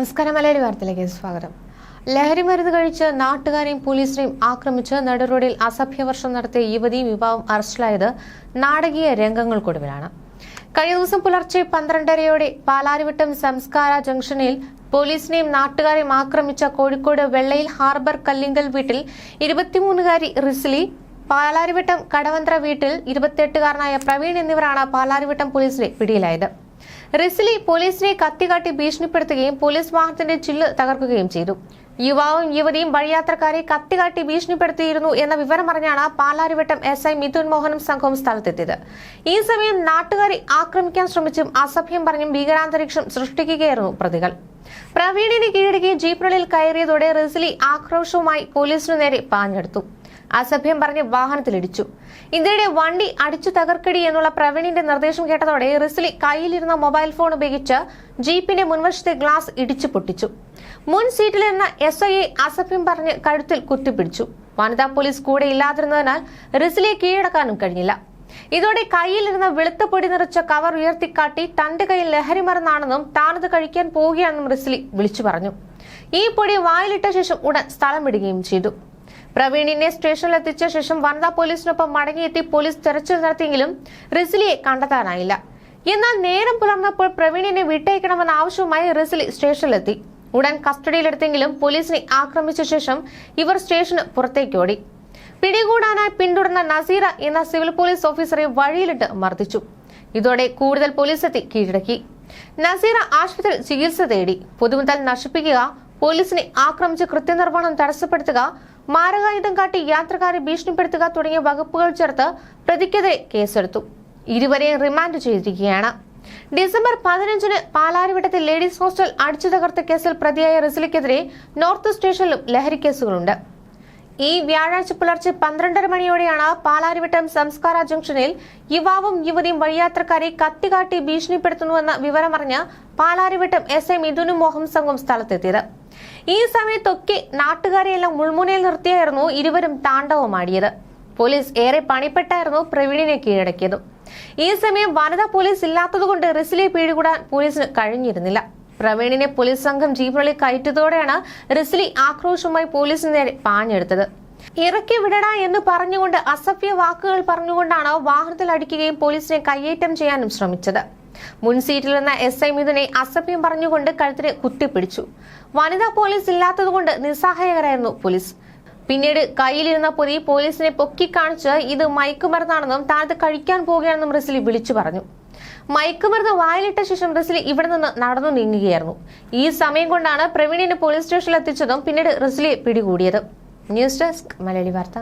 നമസ്കാരം മലയാളി വാർത്തയിലേക്ക് സ്വാഗതം. ലഹരി മരുന്ന് കഴിച്ച് നാട്ടുകാരെയും പോലീസിനെയും ആക്രമിച്ച് നടുറോഡിൽ അസഭ്യവർഷം നടത്തിയ യുവതിയും യുവാവും അറസ്റ്റിലായത് നാടകീയ രംഗങ്ങൾക്കൊടുവിലാണ്. കഴിഞ്ഞ ദിവസം പുലർച്ചെ പന്ത്രണ്ടരയോടെ പാലാരിവട്ടം സംസ്കാര ജംഗ്ഷനിൽ പോലീസിനെയും നാട്ടുകാരെയും ആക്രമിച്ച കോഴിക്കോട് വെള്ളയിൽ ഹാർബർ കല്ലിങ്കൽ വീട്ടിൽ ഇരുപത്തിമൂന്നുകാരി റിസ്ലി പാലാരിവട്ടം കടവന്ത്ര വീട്ടിൽ ഇരുപത്തിയെട്ടുകാരനായ പ്രവീൺ എന്നിവരാണ് പാലാരിവട്ടം പോലീസിലെ പിടിയിലായത്. റിസ്ലി പോലീസിനെ കത്തികാട്ടി ഭീഷണിപ്പെടുത്തുകയും പോലീസ് വാഹനത്തിന്റെ ചില്ല് തകർക്കുകയും ചെയ്തു. യുവാവും യുവതിയും വഴിയാത്രക്കാരെ കത്തികാട്ടി ഭീഷണിപ്പെടുത്തിയിരുന്നു എന്ന വിവരം അറിഞ്ഞാണ് പാലാരിവട്ടം എസ് ഐ മിഥുൻ മോഹനും സംഘവും സ്ഥലത്തെത്തിയത്. ഈ സമയം നാട്ടുകാരെ ആക്രമിക്കാൻ ശ്രമിച്ചും അസഭ്യം പറഞ്ഞും ഭീകരാന്തരീക്ഷം സൃഷ്ടിക്കുകയായിരുന്നു പ്രതികൾ. പ്രവീണിനെ കീഴടക്കി ജീപ്പിനുള്ളിൽ കയറിയതോടെ റിസ്ലി ആക്രോശവുമായി പോലീസിനു നേരെ പാഞ്ഞെടുത്തു. അസഭ്യം പറഞ്ഞ് വാഹനത്തിലിടിച്ചു. ഇന്ത്യയുടെ വണ്ടി അടിച്ചു തകർക്കടി എന്നുള്ള പ്രവീണിന്റെ നിർദ്ദേശം കേട്ടതോടെ റിസ്ലി കയ്യിലിരുന്ന മൊബൈൽ ഫോൺ ഉപയോഗിച്ച് ജീപ്പിന്റെ മുൻവശത്തെ ഗ്ലാസ് ഇടിച്ചു പൊട്ടിച്ചു. മുൻ സീറ്റിലിരുന്ന എസ് ഐയെ അസഭ്യം പറഞ്ഞ് കഴുത്തിൽ കുത്തിപ്പിടിച്ചു. വനിതാ പോലീസ് കൂടെ ഇല്ലാതിരുന്നതിനാൽ റിസ്ലിയെ കീഴടക്കാനും കഴിഞ്ഞില്ല. ഇതോടെ കയ്യിലിരുന്ന വെളുത്ത പൊടി നിറച്ച കവർ ഉയർത്തിക്കാട്ടി തന്റെ കയ്യിൽ ലഹരി മരുന്നാണെന്നും താനത് കഴിക്കാൻ പോവുകയാണെന്നും റിസ്ലി വിളിച്ചു പറഞ്ഞു. ഈ പൊടി വായിലിട്ട ശേഷം ഉടൻ സ്ഥലം വിടുകയും ചെയ്തു. പ്രവീണിനെ സ്റ്റേഷനിൽ എത്തിച്ച ശേഷം വനിതാ പോലീസിനൊപ്പം മടങ്ങിയെത്തി പോലീസ് തെരച്ചിൽ നടത്തിയെങ്കിലും റിസിലിയെ കണ്ടെത്താനായില്ല. എന്നാൽ നേരം പുലർന്നപ്പോൾ പ്രവീണിനെ വിട്ടയക്കണമെന്ന ആവശ്യവുമായി റിസിലി സ്റ്റേഷനിലെത്തി. ഉടൻ കസ്റ്റഡിയിലെടുത്തെങ്കിലും പോലീസിനെ ആക്രമിച്ച ശേഷം ഇവർ സ്റ്റേഷന് പുറത്തേക്കോടി പിടികൂടാനായി പിന്തുടർന്ന നസീറ എന്ന സിവിൽ പോലീസ് ഓഫീസറെ വഴിയിലിട്ട് മർദ്ദിച്ചു. ഇതോടെ കൂടുതൽ പോലീസ് എത്തി കീഴടക്കി. നസീറ ആശുപത്രിയിൽ ചികിത്സ തേടി. പൊതുമുതൽ നശിപ്പിക്കുക പോലീസിനെ ആക്രമിച്ച് കൃത്യനിർവഹണം തടസ്സപ്പെടുത്തുക മാരകായുധം കാട്ടി യാത്രക്കാരെ ഭീഷണിപ്പെടുത്തുക തുടങ്ങിയ വകുപ്പുകൾ ചേർത്ത് പ്രതിക്കെതിരെ കേസെടുത്തു. ഇരുവരെയും റിമാൻഡ് ചെയ്തിരിക്കുകയാണ്. ഡിസംബർ പതിനഞ്ചിന് പാലാരിവട്ടത്തെ ലേഡീസ് ഹോസ്റ്റൽ അടിച്ചു തകർത്ത കേസിൽ പ്രതിയായ റിസിലിക്കെതിരെ നോർത്ത് സ്റ്റേഷനിലും ലഹരി കേസുകളുണ്ട്. ഈ വ്യാഴാഴ്ച പുലർച്ചെ പന്ത്രണ്ടര മണിയോടെയാണ് പാലാരിവട്ടം സംസ്കാര ജംഗ്ഷനിൽ യുവാവും യുവതിയും വഴിയാത്രക്കാരെ കത്തികാട്ടി ഭീഷണിപ്പെടുത്തുന്നുവെന്ന വിവരമറിഞ്ഞ് പാലാരിവട്ടം എസ് എ മിഥുനും മോഹൻ സംഘം സ്ഥലത്തെത്തിയത്. ഈ സമയത്തൊക്കെ നാട്ടുകാരെയെല്ലാം മുൾമുനയിൽ നിർത്തിയായിരുന്നു ഇരുവരും താണ്ഡവമാടിയത്. പോലീസ് ഏറെ പണിപ്പെട്ടായിരുന്നു പ്രവീണിനെ കീഴടക്കിയത്. ഈ സമയം വനിതാ പോലീസ് ഇല്ലാത്തതുകൊണ്ട് റിസിലെ പിടികൂടാൻ പോലീസിന് കഴിഞ്ഞിരുന്നില്ല. പ്രവീണിനെ പോലീസ് സംഘം ജീവനുള്ളിൽ കയറ്റിയതോടെയാണ് റിസ്ലി ആക്രോശവുമായി പോലീസിന് നേരെ പാഞ്ഞെടുത്തത്. ഇറക്കി വിടടാ എന്ന് പറഞ്ഞുകൊണ്ട് അസഭ്യ വാക്കുകൾ പറഞ്ഞുകൊണ്ടാണ് വാഹനത്തിൽ അടിക്കുകയും പോലീസിനെ കയ്യേറ്റം ചെയ്യാനും ശ്രമിച്ചത്. മുൻ സീറ്റിൽ നിന്ന എസ് ഐ മിഥുനെ അസഭ്യം പറഞ്ഞുകൊണ്ട് കഴുത്തിന് കുത്തിപ്പിടിച്ചു. വനിതാ പോലീസ് ഇല്ലാത്തതുകൊണ്ട് നിസ്സഹായകരായിരുന്നു പോലീസ്. പിന്നീട് കയ്യിലിരുന്ന പൊതി പോലീസിനെ പൊക്കിക്കാണിച്ച് ഇത് മയക്കുമരുന്നാണെന്നും താഴത്ത് കഴിക്കാൻ പോവുകയാണെന്നും റിസിലി വിളിച്ചു പറഞ്ഞു. മയക്കുമരുന്ന് വായിലിട്ട ശേഷം റിസിലി ഇവിടെ നിന്ന് നടന്നു നീങ്ങുകയായിരുന്നു. ഈ സമയം കൊണ്ടാണ് പ്രവീണിനെ പോലീസ് സ്റ്റേഷനിൽ എത്തിച്ചതും പിന്നീട് റിസിലിയെ പിടികൂടിയത്. ന്യൂസ് ഡെസ്ക് മലയാളി വാർത്ത.